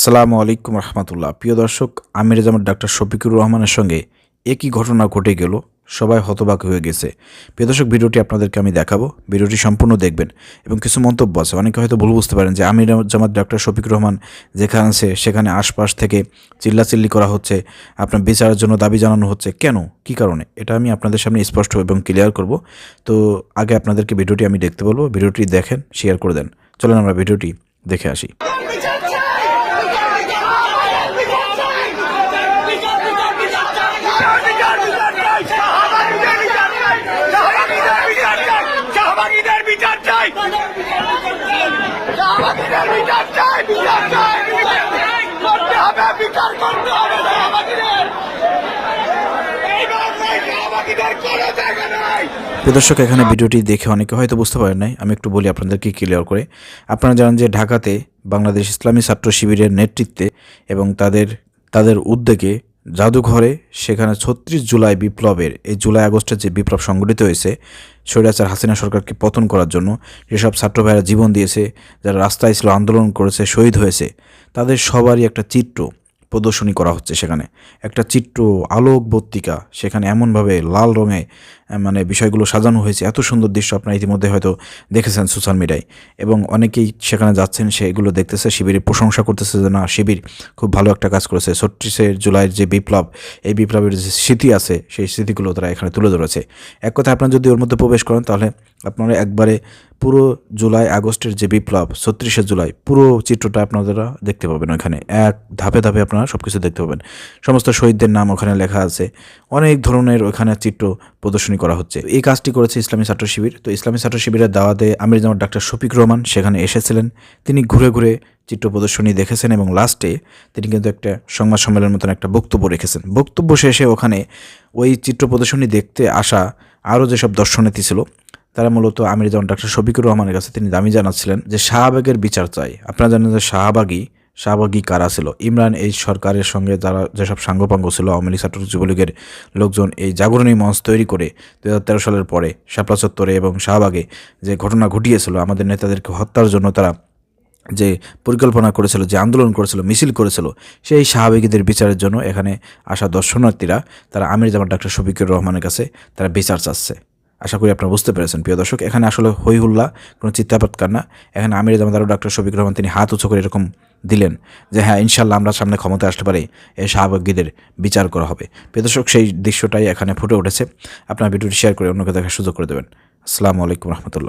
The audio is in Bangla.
আসসালামু আলাইকুম রহমতুল্লাহ। প্রিয় দর্শক আমির জামাত ডাক্তার শফিকুর রহমানের সঙ্গে একই ঘটনা ঘটে গেল, সবাই হতবাক হয়ে গেছে। প্রিয় দর্শক, ভিডিওটি আপনাদেরকে আমি দেখাবো, ভিডিওটি সম্পূর্ণ দেখবেন এবং কিছু মন্তব্য আছে। অনেকে হয়তো ভুল বুঝতে পারেন যে আমির জামাত ডাক্তার শফিকুর রহমান যেখানে আছে, সেখানে আশপাশ থেকে চিল্লাচিল্লি করা হচ্ছে, আপনার বিচারের জন্য দাবি জানানো হচ্ছে। কেন? কি কারণে? এটা আমি আপনাদের সামনে স্পষ্ট এবং ক্লিয়ার করব। তো আগে আপনাদেরকে ভিডিওটি আমি দেখতে বলব, ভিডিওটি দেখেন শেয়ার করে দেন। চলেন আমরা ভিডিওটি দেখে আসি। প্রিয় দর্শক, এখানে ভিডিওটি দেখে অনেকে হয়তো বুঝতে পারেন নাই। আমি একটু বলি আপনাদেরকে ক্লিয়ার করে। আপনারা জানেন যে ঢাকাতে বাংলাদেশ ইসলামী ছাত্র শিবিরের নেতৃত্বে এবং তাদের তাদের উদ্যোগে জাদুঘরে সেখানে ছত্রিশ জুলাই বিপ্লবের, এই জুলাই আগস্টের যে বিপ্লব সংগঠিত হয়েছে, স্বৈরাচার হাসিনা সরকারকে পতন করার জন্য যেসব ছাত্র ভাইয়েরা জীবন দিয়েছে, যারা রাস্তায় ছিল আন্দোলন করেছে, শহীদ হয়েছে, তাদের সবারই একটা চিত্র। প্রদর্শনী করা হচ্ছে সেখানে। একটা চিত্র, আলোক বত্তিকা সেখানে এমনভাবে লাল রঙে মানে বিষয়গুলো সাজানো হয়েছে। এত সুন্দর দৃশ্য আপনারা ইতিমধ্যে হয়তো দেখেছেন সোশ্যাল মিডিয়ায়। এবং অনেকেই সেখানে যাচ্ছেন সেগুলো দেখতেছে, শিবিরের প্রশংসা করতেছে যে, না, শিবির খুব ভালো একটা কাজ করেছে। ছত্রিশে জুলাইয়ের যে বিপ্লব, এই বিপ্লবের যে স্মৃতি আছে, সেই স্মৃতিগুলো তারা এখানে তুলে ধরেছে। এক কথা আপনারা যদি ওর মধ্যে প্রবেশ করেন, তাহলে আপনারা একবারে পুরো জুলাই আগস্টের যে বিপ্লব, ছত্রিশে জুলাই, পুরো চিত্রটা আপনারা দেখতে পাবেন ওখানে এক ধাপে ধাপে আপনারা সব কিছু দেখতে পাবেন। সমস্ত শহীদদের নাম ওখানে লেখা আছে। অনেক ধরনের ওখানে চিত্র প্রদর্শনী করা হচ্ছে। এই কাজটি করেছে ইসলামী ছাত্র শিবির। তো ইসলামী ছাত্র শিবিরের দাওয়াতে আমির জামাত ডাক্তার শফিক রহমান সেখানে এসেছিলেন। তিনি ঘুরে ঘুরে চিত্র প্রদর্শনী দেখেছেন এবং লাস্টে তিনি কিন্তু একটা সংবাদ সম্মেলনের মতন একটা বক্তব্য রেখেছেন। বক্তব্য শেষে ওখানে ওই চিত্র প্রদর্শনী দেখতে আসা আরও যেসব দর্শনার্থী ছিল তারা মূলত আমির জামান ডাক্তার শফিকুর রহমানের কাছে তিনি দামি জানাচ্ছিলেন যে শাহবাগের বিচার চাই। আপনারা জানেন যে শাহবাগী শাহবাগী কারা ছিল? ইমরান এই সরকারের সঙ্গে যারা যেসব সাঙ্গপাঙ্গ ছিল, আওয়ামী লীগ, ছাত্র যুবলীগের লোকজন এই জাগরণী মঞ্চ তৈরি করে দু সালের পরে শাপলা চত্বরে এবং শাহবাগে যে ঘটনা ঘটিয়েছিল, আমাদের নেতাদেরকে হত্যার জন্য তারা যে পরিকল্পনা করেছিল, যে আন্দোলন করেছিল, মিছিল করেছিল, সেই শাহবাগীদের বিচারের জন্য এখানে আসা দর্শনার্থীরা, তারা আমির জামান ডাক্তার শফিকুর রহমানের কাছে তারা বিচার চাচ্ছে। আশা করি আপনারা বুঝতে পেরেছেন, প্রিয় দর্শক। এখানে আসলে হই হুল্লা কোনো চিত্তাপাতকার না। এখানে আমির জামাদার ডক্টর শফিক রহমান তিনি হাত উঁচু করে এরকম দিলেন যে হ্যাঁ ইনশাল্লাহ আমরা সামনে ক্ষমতা আসতে পারি, এই শাহবাগীদের বিচার করা হবে। প্রিয় দর্শক, সেই দৃশ্যটাই এখানে ফুটে উঠেছে। আপনার ভিডিওটি শেয়ার করে অন্যকে দেখার সুযোগ করে দেবেন। আসসালামু আলাইকুম রহমতুল্লাহ।